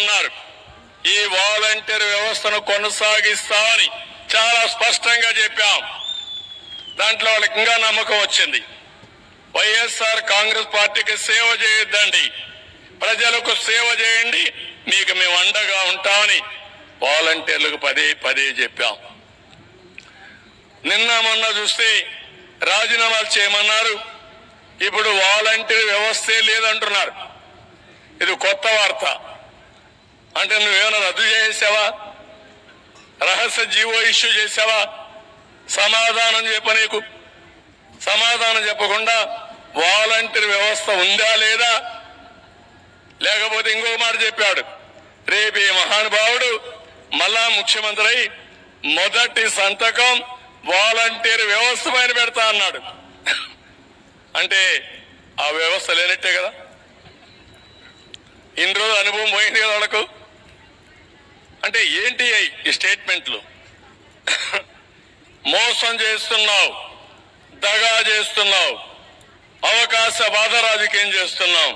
ఉన్నారు. ఈ వాలంటీర్ వ్యవస్థను కొనసాగిస్తామని చాలా స్పష్టంగా చెప్పాం. దాంట్లో వాళ్ళకి ఇంకా నమ్మకం వచ్చింది. వైఎస్ఆర్ కాంగ్రెస్ పార్టీకి సేవ చేయొద్దండి. ప్రజలకు సేవ చేయండి. మీకు మేము అండగా ఉంటామని వాలంటీర్లకు పదే పదే చెప్పాం. నిన్న మొన్న చూస్తే రాజీనామాలు చేయమన్నారు. ఇప్పుడు వాలంటీర్ వ్యవస్థే లేదంటున్నారు. ఇది కొత్త వార్త. అంటే నువ్వేమైనా రద్దు చేసావా రహస్య జీవో ఇష్యూ చేసావా? సమాధానం చెప్ప నీకు. సమాధానం చెప్పకుండా వాలంటీర్ వ్యవస్థ ఉందా లేదా? లేకపోతే ఇంకో మాట చెప్పాడు. రేపు ఈ మహానుభావుడు మళ్ళా ముఖ్యమంత్రి అయి మొదటి సంతకం వాలంటీర్ వ్యవస్థ పైన పెడతా అన్నాడు. అంటే ఆ వ్యవస్థ లేనట్టే కదా? ఇన్ని రోజులు అనుభవం పోయింది కదా వాళ్ళకు. అంటే ఏంటి ఈ స్టేట్మెంట్లు? మోసం చేస్తున్నావు దగా చేస్తున్నావు అవకాశ బాధ రాజకీయం చేస్తున్నావు.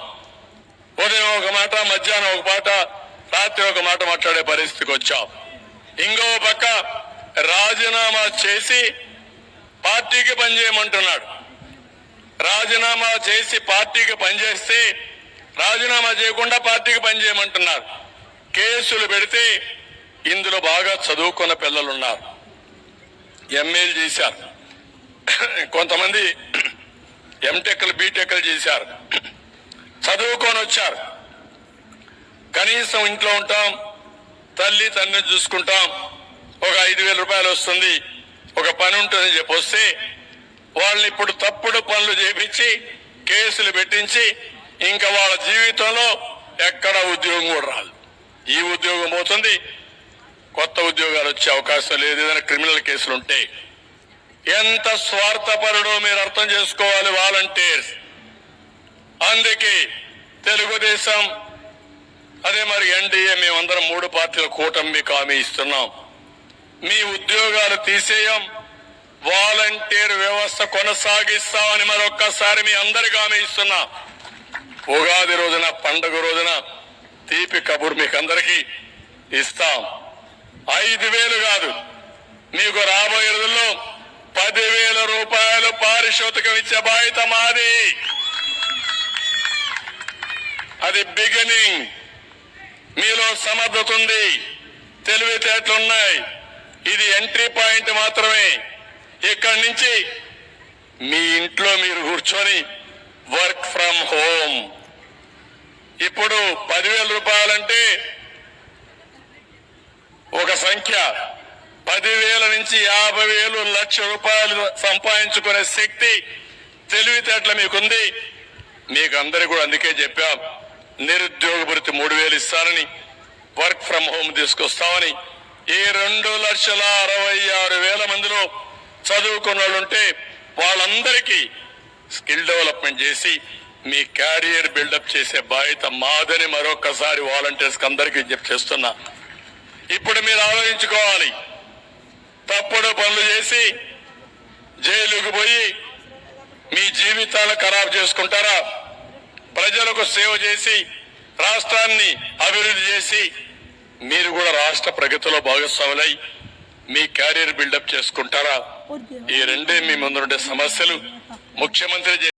ఉదయం ఒక మాట మధ్యాహ్నం ఒక మాట రాత్రి ఒక మాట మాట్లాడే పరిస్థితికి వచ్చావు. ఇంకో పక్క రాజీనామా చేసి పార్టీకి పనిచేయమంటున్నాడు రాజీనామా చేసి పార్టీకి పనిచేస్తే రాజీనామా చేయకుండా పార్టీకి పనిచేయమంటున్నారు కేసులు పెడితే ఇందులో బాగా చదువుకున్న పిల్లలు ఉన్నారు ఎంఏలు చేశారు. కొంతమంది ఎంటెక్లు బీటెక్లు చేశారు. చదువుకొని వచ్చారు. కనీసం ఇంట్లో ఉంటాం తల్లి తండ్రిని చూసుకుంటాం ఒక ఐదు వేల రూపాయలు వస్తుంది ఒక పని ఉంటుందని చెప్పి వస్తే వాళ్ళని ఇప్పుడు తప్పుడు పనులు చేపించి కేసులు పెట్టించి ఇంకా వాళ్ళ జీవితంలో ఎక్కడ ఉద్యోగం కూడా రాదు. ఈ ఉద్యోగం పోతుంది కొత్త ఉద్యోగాలు వచ్చే అవకాశం లేదు. ఏదైనా క్రిమినల్ కేసులు ఉంటే ఎంత స్వార్థపరుడో మీరు అర్థం చేసుకోవాలి వాలంటీర్స్. అందుకే తెలుగుదేశం అదే మరి ఎన్డీఏ మేమందరం మూడు పార్టీల కూటమి హామీ ఇస్తున్నాం. మీ ఉద్యోగాలు తీసేయం వాలంటీర్ వ్యవస్థ కొనసాగిస్తామని మరొక్కసారి మీ అందరికి హామీ ఇస్తున్నా. ఉగాది రోజున పండుగ రోజున తీపి కబుర్ మీకు అందరికీ ఇస్తాం. ఐదు వేలు కాదు. మీకు రాబోయే రోజుల్లో పదివేల రూపాయలు పారిశోతకం ఇచ్చే బాధ్యత మాది. అది బిగినింగ్. మీలో సమర్థత ఉంది. తెలివితేటలున్నాయి. ఇది ఎంట్రీ పాయింట్ మాత్రమే. ఇక్కడి నుంచి మీ ఇంట్లో మీరు కూర్చొని వర్క్ ఫ్రమ్ హోమ్. ఇప్పుడు పదివేల రూపాయలంటే ఒక సంఖ్య. పదివేల నుంచి యాభై వేలు లక్ష రూపాయలు సంపాదించుకునే శక్తి తెలివితేటలు మీకుంది. మీకు అందరికి కూడా అందుకే చెప్పాం నిరుద్యోగ భృతి మూడు వేలు ఇస్తానని వర్క్ ఫ్రం హోమ్ తీసుకొస్తామని. ఈ రెండు లక్షల అరవై ఆరు వేల మందిలో చదువుకున్న వాళ్ళు ఉంటే వాళ్ళందరికీ స్కిల్ డెవలప్మెంట్ చేసి మీ క్యారియర్ బిల్డప్ చేసే బాధ్యత మాదని మరొకసారి వాలంటీర్స్కి అందరికీ విజ్ఞప్తి చేస్తున్నా. ఇప్పుడు మీరు ఆలోచించుకోవాలి. తప్పుడు పనులు చేసి జైలుకు పోయి మీ జీవితాలు ఖరాబ్ చేసుకుంటారా? ప్రజలకు సేవ చేసి రాష్ట్రాన్ని అభివృద్ధి చేసి మీరు కూడా రాష్ట్ర ప్రగతిలో భాగస్వాములై మీ క్యారియర్ బిల్డప్ చేసుకుంటారా? ఈ రెండే మీ ముందుండే సమస్యలు. ముఖ్యమంత్రి